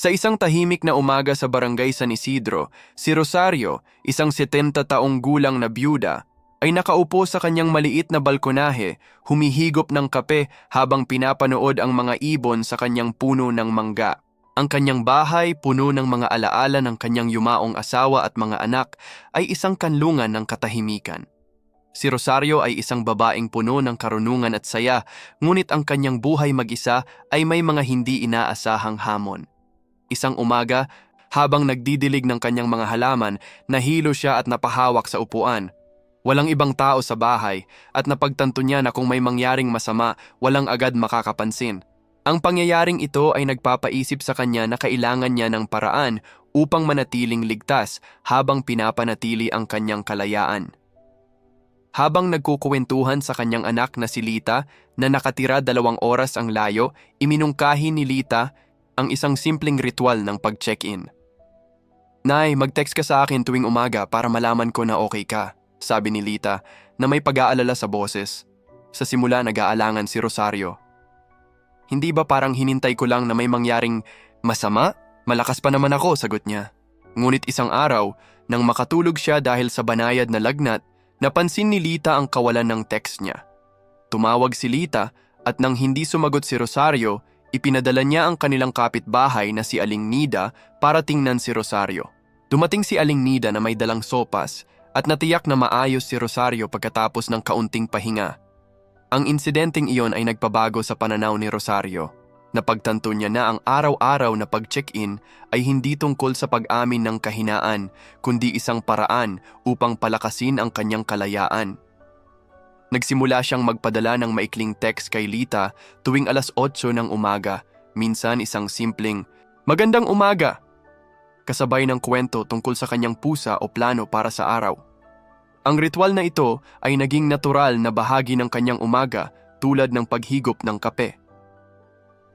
Sa isang tahimik na umaga sa barangay San Isidro, si Rosario, isang 70 taong gulang na byuda, ay nakaupo sa kanyang maliit na balkonahe, humihigop ng kape habang pinapanood ang mga ibon sa kanyang puno ng mangga. Ang kanyang bahay, puno ng mga alaala ng kanyang yumaong asawa at mga anak, ay isang kanlungan ng katahimikan. Si Rosario ay isang babaeng puno ng karunungan at saya, ngunit ang kanyang buhay mag-isa ay may mga hindi inaasahang hamon. Isang umaga, habang nagdidilig ng kanyang mga halaman, nahilo siya at napahawak sa upuan. Walang ibang tao sa bahay at napagtanto niya na kung may mangyaring masama, walang agad makakapansin. Ang pangyayaring ito ay nagpapaisip sa kanya na kailangan niya ng paraan upang manatiling ligtas habang pinapanatili ang kanyang kalayaan. Habang nagkukuwentuhan sa kanyang anak na si Lita na nakatira dalawang oras ang layo, iminungkahi ni Lita ang isang simpleng ritual ng pag-check-in. Nay, mag-text ka sa akin tuwing umaga para malaman ko na okay ka, sabi ni Lita na may pag-aalala sa boses. Sa simula nag-aalangan si Rosario. Hindi ba parang hinintay ko lang na may mangyaring masama? Malakas pa naman ako, sagot niya. Ngunit isang araw, nang makatulog siya dahil sa banayad na lagnat, napansin ni Lita ang kawalan ng text niya. Tumawag si Lita at nang hindi sumagot si Rosario, ipinadala niya ang kanilang kapitbahay na si Aling Nida para tingnan si Rosario. Dumating si Aling Nida na may dalang sopas at natiyak na maayos si Rosario pagkatapos ng kaunting pahinga. Ang insidenteng iyon ay nagpabago sa pananaw ni Rosario. Napagtanto niya na ang araw-araw na pag-check-in ay hindi tungkol sa pag-amin ng kahinaan, kundi isang paraan upang palakasin ang kanyang kalayaan. Nagsimula siyang magpadala ng maikling text kay Lita tuwing alas 8 ng umaga, minsan isang simpleng, Magandang umaga! Kasabay ng kwento tungkol sa kanyang pusa o plano para sa araw. Ang ritual na ito ay naging natural na bahagi ng kanyang umaga tulad ng paghigop ng kape.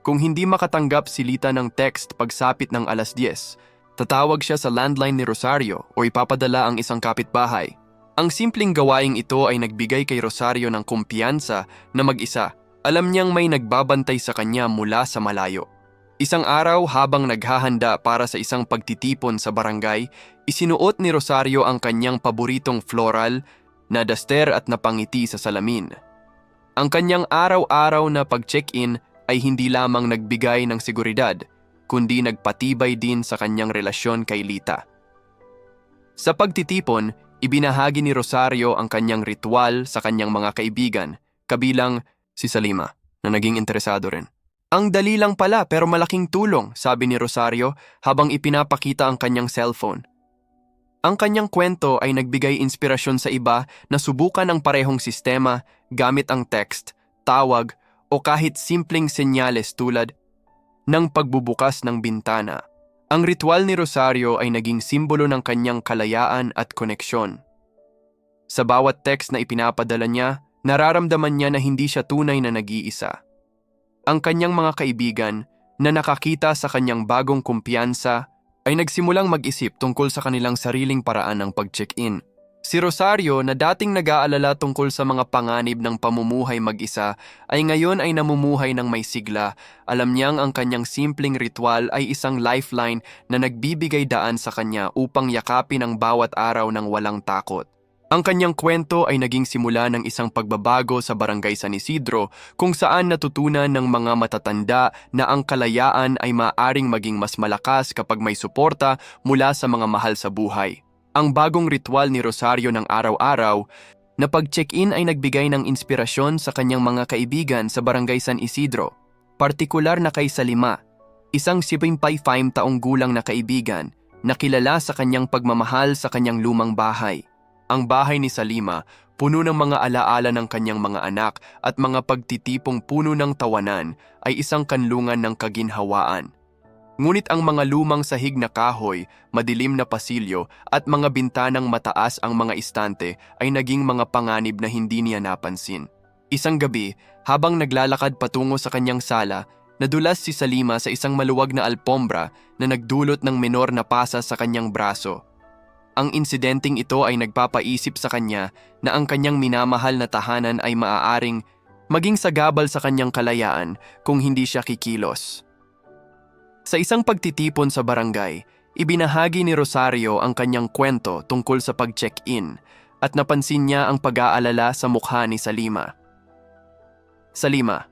Kung hindi makatanggap si Lita ng text pagsapit ng alas 10, tatawag siya sa landline ni Rosario o ipapadala ang isang kapitbahay. Ang simpleng gawaing ito ay nagbigay kay Rosario ng kumpiyansa na mag-isa. Alam niyang may nagbabantay sa kanya mula sa malayo. Isang araw habang naghahanda para sa isang pagtitipon sa barangay, isinuot ni Rosario ang kanyang paboritong floral na daster at napangiti sa salamin. Ang kanyang araw-araw na pag-check-in ay hindi lamang nagbigay ng seguridad, kundi nagpatibay din sa kanyang relasyon kay Lita. Sa pagtitipon, ibinahagi ni Rosario ang kanyang ritual sa kanyang mga kaibigan, kabilang si Salima, na naging interesado rin. Ang dali lang pala pero malaking tulong, sabi ni Rosario habang ipinapakita ang kanyang cellphone. Ang kanyang kwento ay nagbigay inspirasyon sa iba na subukan ang parehong sistema gamit ang text, tawag o kahit simpleng senyales tulad ng pagbubukas ng bintana. Ang ritual ni Rosario ay naging simbolo ng kanyang kalayaan at koneksyon. Sa bawat text na ipinapadala niya, nararamdaman niya na hindi siya tunay na nag-iisa. Ang kanyang mga kaibigan na nakakita sa kanyang bagong kumpiyansa ay nagsimulang mag-isip tungkol sa kanilang sariling paraan ng pag-check-in. Si Rosario na dating nag-aalala tungkol sa mga panganib ng pamumuhay mag-isa ay ngayon ay namumuhay ng may sigla. Alam niyang ang kanyang simpleng ritual ay isang lifeline na nagbibigay daan sa kanya upang yakapin ang bawat araw ng walang takot. Ang kanyang kwento ay naging simula ng isang pagbabago sa barangay San Isidro kung saan natutunan ng mga matatanda na ang kalayaan ay maaring maging mas malakas kapag may suporta mula sa mga mahal sa buhay. Ang bagong ritual ni Rosario ng araw-araw na pag-check-in ay nagbigay ng inspirasyon sa kanyang mga kaibigan sa barangay San Isidro, partikular na kay Salima, isang 75 taong gulang na kaibigan na kilala sa kanyang pagmamahal sa kanyang lumang bahay. Ang bahay ni Salima, puno ng mga alaala ng kanyang mga anak at mga pagtitipong puno ng tawanan, ay isang kanlungan ng kaginhawaan. Ngunit ang mga lumang sahig na kahoy, madilim na pasilyo at mga bintanang mataas ang mga istante ay naging mga panganib na hindi niya napansin. Isang gabi, habang naglalakad patungo sa kanyang sala, nadulas si Salima sa isang maluwag na alpombra na nagdulot ng menor na pasa sa kanyang braso. Ang insidenteng ito ay nagpapaisip sa kanya na ang kanyang minamahal na tahanan ay maaaring maging sagabal sa kanyang kalayaan kung hindi siya kikilos. Sa isang pagtitipon sa barangay, ibinahagi ni Rosario ang kanyang kwento tungkol sa pag-check-in at napansin niya ang pag-aalala sa mukha ni Salima. Salima,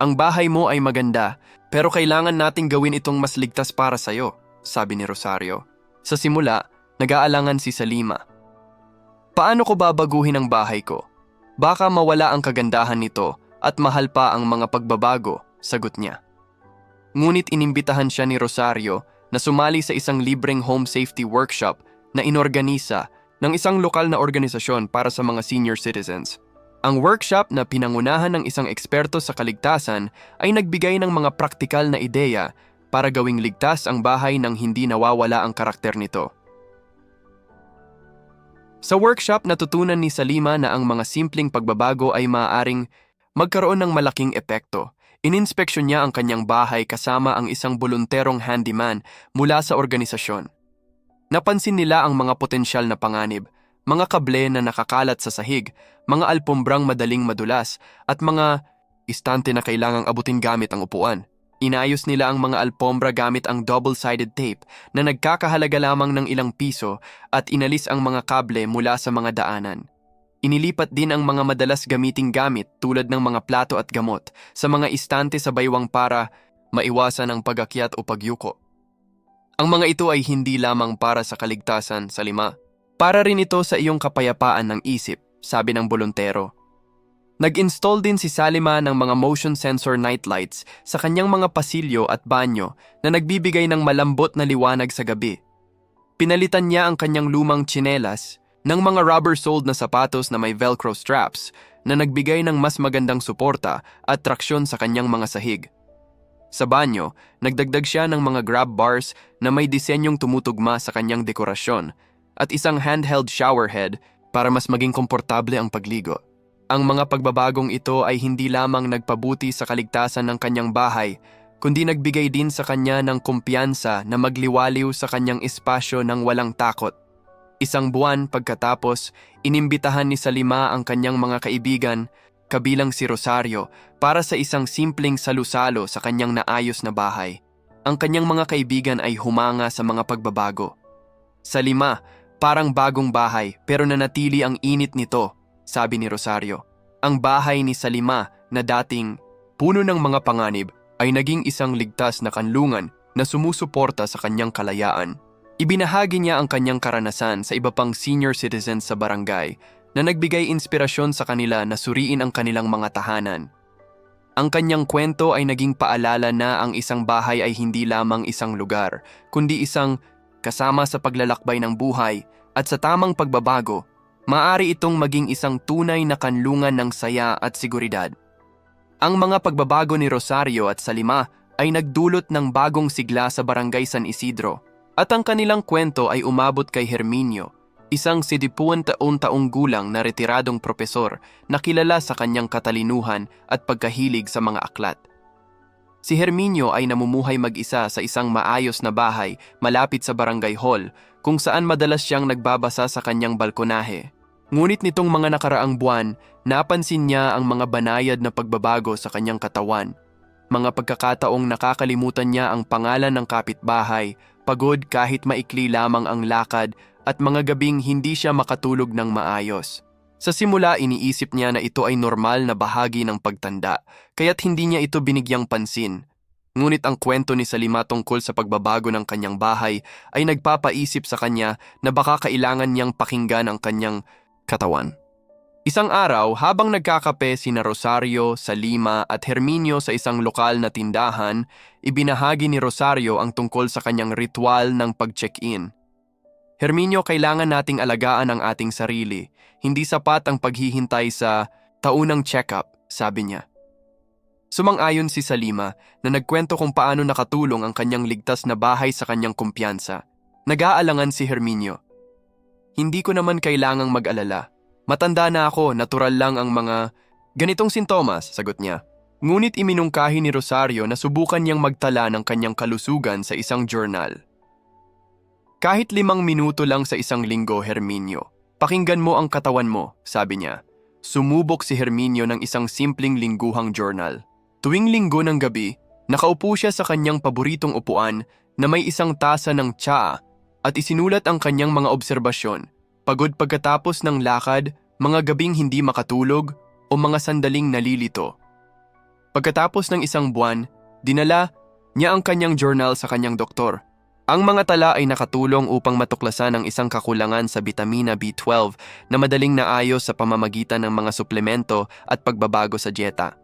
ang bahay mo ay maganda pero kailangan nating gawin itong mas ligtas para sa'yo, sabi ni Rosario. Sa simula, nag-aalangan si Salima. Paano ko babaguhin ang bahay ko? Baka mawala ang kagandahan nito at mahal pa ang mga pagbabago, sagot niya. Ngunit inimbitahan siya ni Rosario na sumali sa isang libreng home safety workshop na inorganisa ng isang lokal na organisasyon para sa mga senior citizens. Ang workshop na pinangunahan ng isang eksperto sa kaligtasan ay nagbigay ng mga praktikal na ideya para gawing ligtas ang bahay nang hindi nawawala ang karakter nito. Sa workshop natutunan ni Salima na ang mga simpleng pagbabago ay maaaring magkaroon ng malaking epekto. Ininspeksyon niya ang kanyang bahay kasama ang isang volunterong handyman mula sa organisasyon. Napansin nila ang mga potensyal na panganib, mga kable na nakakalat sa sahig, mga alpombrang madaling madulas, at mga istante na kailangang abutin gamit ang upuan. Inayos nila ang mga alpombra gamit ang double-sided tape na nagkakahalaga lamang ng ilang piso at inalis ang mga kable mula sa mga daanan. Inilipat din ang mga madalas gamiting gamit tulad ng mga plato at gamot sa mga istante sa baywang para maiwasan ang pagakyat o pagyuko. Ang mga ito ay hindi lamang para sa kaligtasan sa lima. Para rin ito sa iyong kapayapaan ng isip, sabi ng bolontero. Nag-install din si Salima ng mga motion sensor nightlights sa kanyang mga pasilyo at banyo na nagbibigay ng malambot na liwanag sa gabi. Pinalitan niya ang kanyang lumang tsinelas ng mga rubber-soled na sapatos na may velcro straps na nagbigay ng mas magandang suporta at traksyon sa kanyang mga sahig. Sa banyo, nagdagdag siya ng mga grab bars na may disenyong tumutugma sa kanyang dekorasyon at isang handheld shower head para mas maging komportable ang pagligo. Ang mga pagbabagong ito ay hindi lamang nagpabuti sa kaligtasan ng kanyang bahay, kundi nagbigay din sa kanya ng kumpiyansa na magliwaliw sa kanyang espasyo ng walang takot. Isang buwan pagkatapos, inimbitahan ni Salima ang kanyang mga kaibigan, kabilang si Rosario, para sa isang simpleng salusalo sa kanyang naayos na bahay. Ang kanyang mga kaibigan ay humanga sa mga pagbabago. Salima, parang bagong bahay pero nanatili ang init nito sabi ni Rosario. Ang bahay ni Salima na dating puno ng mga panganib ay naging isang ligtas na kanlungan na sumusuporta sa kanyang kalayaan. Ibinahagi niya ang kanyang karanasan sa iba pang senior citizens sa barangay na nagbigay inspirasyon sa kanila na suriin ang kanilang mga tahanan. Ang kanyang kwento ay naging paalala na ang isang bahay ay hindi lamang isang lugar, kundi isang kasama sa paglalakbay ng buhay at sa tamang pagbabago Maari itong maging isang tunay na kanlungan ng saya at seguridad. Ang mga pagbabago ni Rosario at Salima ay nagdulot ng bagong sigla sa barangay San Isidro at ang kanilang kwento ay umabot kay Herminio, isang sidipuan taon-taong gulang na retiradong propesor na kilala sa kanyang katalinuhan at pagkahilig sa mga aklat. Si Herminio ay namumuhay mag-isa sa isang maayos na bahay malapit sa barangay hall kung saan madalas siyang nagbabasa sa kanyang balkonahe. Ngunit nitong mga nakaraang buwan, napansin niya ang mga banayad na pagbabago sa kanyang katawan. Mga pagkakataong nakakalimutan niya ang pangalan ng kapitbahay, pagod kahit maikli lamang ang lakad at mga gabing hindi siya makatulog ng maayos. Sa simula iniisip niya na ito ay normal na bahagi ng pagtanda, kaya't hindi niya ito binigyang pansin. Ngunit ang kwento ni Salima tungkol sa pagbabago ng kanyang bahay ay nagpapaisip sa kanya na baka kailangan niyang pakinggan ang kanyang katawan. Isang araw, habang nagkakape sina Rosario, Salima at Herminio sa isang lokal na tindahan, ibinahagi ni Rosario ang tungkol sa kanyang ritual ng pag-check-in. Herminio, kailangan nating alagaan ang ating sarili. Hindi sapat ang paghihintay sa taunang check-up, sabi niya. Sumang-ayon si Salima na nagkwento kung paano nakatulong ang kanyang ligtas na bahay sa kanyang kumpiyansa. Nag-aalangan si Herminio. Hindi ko naman kailangang mag-alala. Matanda na ako, natural lang ang mga... Ganitong sintomas, sagot niya. Ngunit iminungkahi ni Rosario na subukan niyang magtala ng kanyang kalusugan sa isang journal. Kahit limang minuto lang sa isang linggo, Herminio. Pakinggan mo ang katawan mo, sabi niya. Sumubok si Herminio ng isang simpleng lingguhang journal. Tuwing linggo ng gabi, Nakaupo siya sa kanyang paboritong upuan na may isang tasa ng tsaa at isinulat ang kanyang mga obserbasyon. Pagod pagkatapos ng lakad, mga gabing hindi makatulog o mga sandaling nalilito. Pagkatapos ng isang buwan, dinala niya ang kanyang journal sa kanyang doktor. Ang mga tala ay nakatulong upang matuklasan ang isang kakulangan sa bitamina B12 na madaling naayos sa pamamagitan ng mga suplemento at pagbabago sa dieta.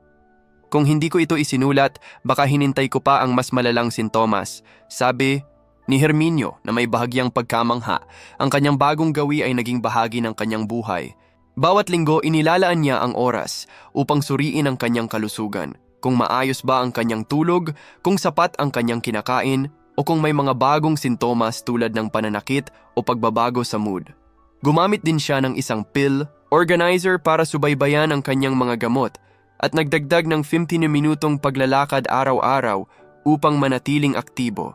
Kung hindi ko ito isinulat, baka hinintay ko pa ang mas malalang sintomas. Sabi ni Herminio na may bahagyang pagkamangha, ang kanyang bagong gawi ay naging bahagi ng kanyang buhay. Bawat linggo inilalaan niya ang oras upang suriin ang kanyang kalusugan, kung maayos ba ang kanyang tulog, kung sapat ang kanyang kinakain, o kung may mga bagong sintomas tulad ng pananakit o pagbabago sa mood. Gumamit din siya ng isang pill, organizer para subaybayan ang kanyang mga gamot at nagdagdag ng 15 minutong paglalakad araw-araw upang manatiling aktibo.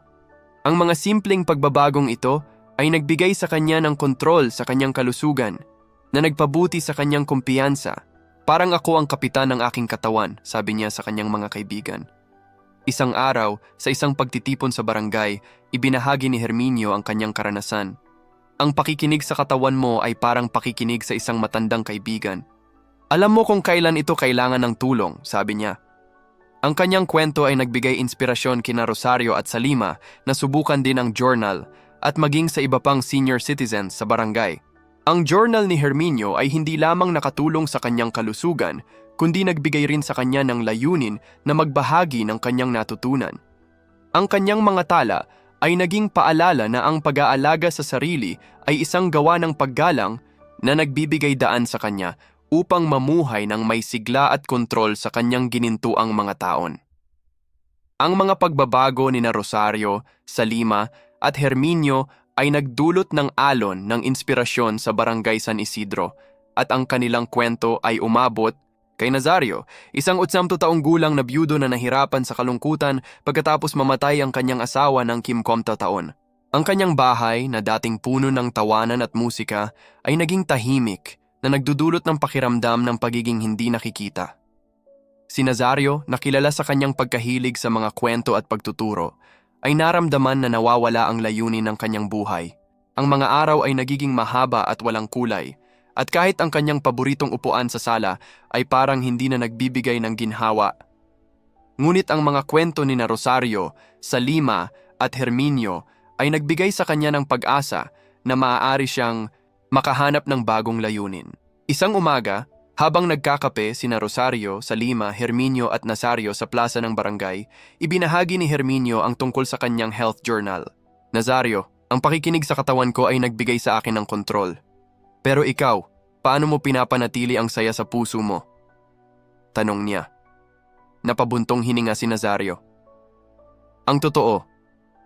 Ang mga simpleng pagbabagong ito ay nagbigay sa kanya ng kontrol sa kanyang kalusugan na nagpabuti sa kanyang kumpiyansa. Parang ako ang kapitan ng aking katawan, sabi niya sa kanyang mga kaibigan. Isang araw, sa isang pagtitipon sa barangay, ibinahagi ni Herminio ang kanyang karanasan. Ang pakikinig sa katawan mo ay parang pakikinig sa isang matandang kaibigan. Alam mo kung kailan ito kailangan ng tulong, sabi niya. Ang kanyang kwento ay nagbigay inspirasyon kina Rosario at Salima na subukan din ang journal at maging sa iba pang senior citizens sa barangay. Ang journal ni Herminio ay hindi lamang nakatulong sa kanyang kalusugan, kundi nagbigay rin sa kanya ng layunin na magbahagi ng kanyang natutunan. Ang kanyang mga tala ay naging paalala na ang pag-aalaga sa sarili ay isang gawa ng paggalang na nagbibigay daan sa kanya upang mamuhay ng may sigla at kontrol sa kanyang ginintuang mga taon. Ang mga pagbabago ni na Rosario, Salima at Herminio ay nagdulot ng alon ng inspirasyon sa barangay San Isidro at ang kanilang kwento ay umabot Kay Nazario, isang 80 taong gulang na byudo na nahirapan sa kalungkutan pagkatapos mamatay ang kanyang asawa ng kimkomta taon. Ang kanyang bahay na dating puno ng tawanan at musika ay naging tahimik na nagdudulot ng pakiramdam ng pagiging hindi nakikita. Si Nazario, nakilala sa kanyang pagkahilig sa mga kwento at pagtuturo, ay naramdaman na nawawala ang layunin ng kanyang buhay. Ang mga araw ay nagiging mahaba at walang kulay, at kahit ang kanyang paboritong upuan sa sala ay parang hindi na nagbibigay ng ginhawa. Ngunit ang mga kwento ni na Rosario, Salima at Herminio ay nagbigay sa kanya ng pag-asa na maaari siyang makahanap ng bagong layunin. Isang umaga, habang nagkakape sina Rosario, Salima, Herminio at Nazario sa plaza ng barangay, ibinahagi ni Herminio ang tungkol sa kanyang health journal. Nazario, ang pakikinig sa katawan ko ay nagbigay sa akin ng kontrol. Pero ikaw, paano mo pinapanatili ang saya sa puso mo? Tanong niya. Napabuntong hininga si Nazario. Ang totoo,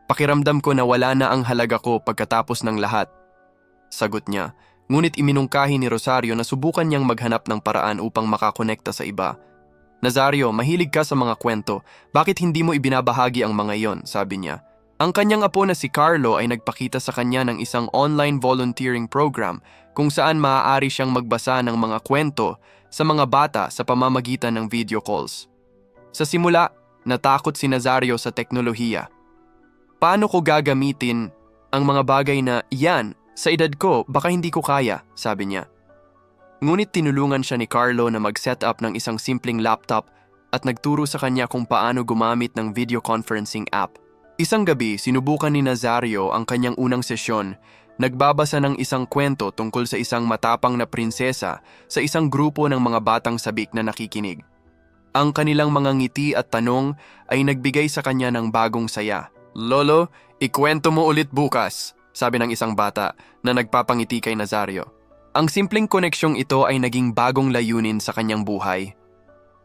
pakiramdam ko na wala na ang halaga ko pagkatapos ng lahat. Sagot niya, ngunit iminungkahi ni Rosario na subukan niyang maghanap ng paraan upang makakonekta sa iba. Nazario, mahilig ka sa mga kwento. Bakit hindi mo ibinabahagi ang mga iyon? Sabi niya. Ang kanyang apo na si Carlo ay nagpakita sa kanya ng isang online volunteering program kung saan maaari siyang magbasa ng mga kwento sa mga bata sa pamamagitan ng video calls. Sa simula, natakot si Nazario sa teknolohiya. Paano ko gagamitin ang mga bagay na yan sa edad ko baka hindi ko kaya, sabi niya. Ngunit tinulungan siya ni Carlo na mag-set up ng isang simpleng laptop at nagturo sa kanya kung paano gumamit ng video conferencing app. Isang gabi, sinubukan ni Nazario ang kanyang unang sesyon. Nagbabasa ng isang kwento tungkol sa isang matapang na prinsesa sa isang grupo ng mga batang sabik na nakikinig. Ang kanilang mga ngiti at tanong ay nagbigay sa kanya ng bagong saya. Lolo, ikwento mo ulit bukas, sabi ng isang bata na nagpapangiti kay Nazario. Ang simpleng koneksyong ito ay naging bagong layunin sa kanyang buhay.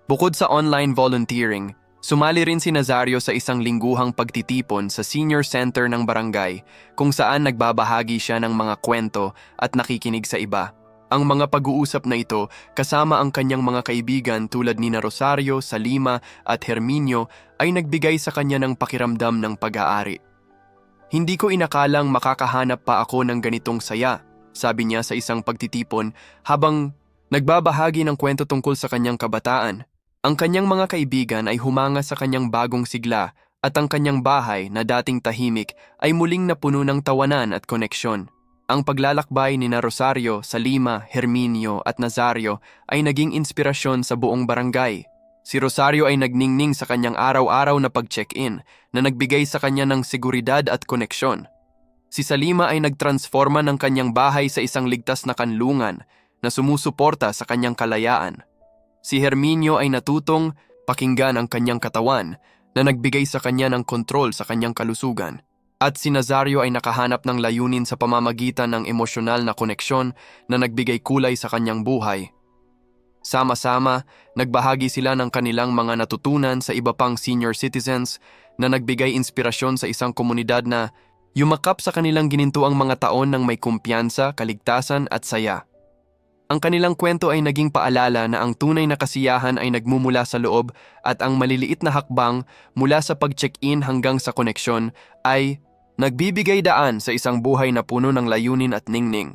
Bukod sa online volunteering, Sumali rin si Nazario sa isang lingguhang pagtitipon sa senior center ng barangay kung saan nagbabahagi siya ng mga kwento at nakikinig sa iba. Ang mga pag-uusap na ito kasama ang kanyang mga kaibigan tulad ni na Rosario, Salima at Herminio ay nagbigay sa kanya ng pakiramdam ng pag-aari. Hindi ko inakalang makakahanap pa ako ng ganitong saya, sabi niya sa isang pagtitipon habang nagbabahagi ng kwento tungkol sa kanyang kabataan. Ang kanyang mga kaibigan ay humanga sa kanyang bagong sigla at ang kanyang bahay na dating tahimik ay muling napuno ng tawanan at koneksyon. Ang paglalakbay ni na Rosario, Salima, Herminio at Nazario ay naging inspirasyon sa buong barangay. Si Rosario ay nagningning sa kanyang araw-araw na pag-check-in na nagbigay sa kanya ng seguridad at koneksyon. Si Salima ay nagtransforma ng kanyang bahay sa isang ligtas na kanlungan na sumusuporta sa kanyang kalayaan. Si Herminio ay natutong pakinggan ang kanyang katawan na nagbigay sa kanya ng kontrol sa kanyang kalusugan. At si Nazario ay nakahanap ng layunin sa pamamagitan ng emosyonal na koneksyon na nagbigay kulay sa kanyang buhay. Sama-sama, nagbahagi sila ng kanilang mga natutunan sa iba pang senior citizens na nagbigay inspirasyon sa isang komunidad na yumakap sa kanilang ginintuang mga taon ng may kumpiyansa, kaligtasan at saya. Ang kanilang kwento ay naging paalala na ang tunay na kasiyahan ay nagmumula sa loob at ang maliliit na hakbang mula sa pag-check-in hanggang sa koneksyon ay nagbibigay daan sa isang buhay na puno ng layunin at ningning.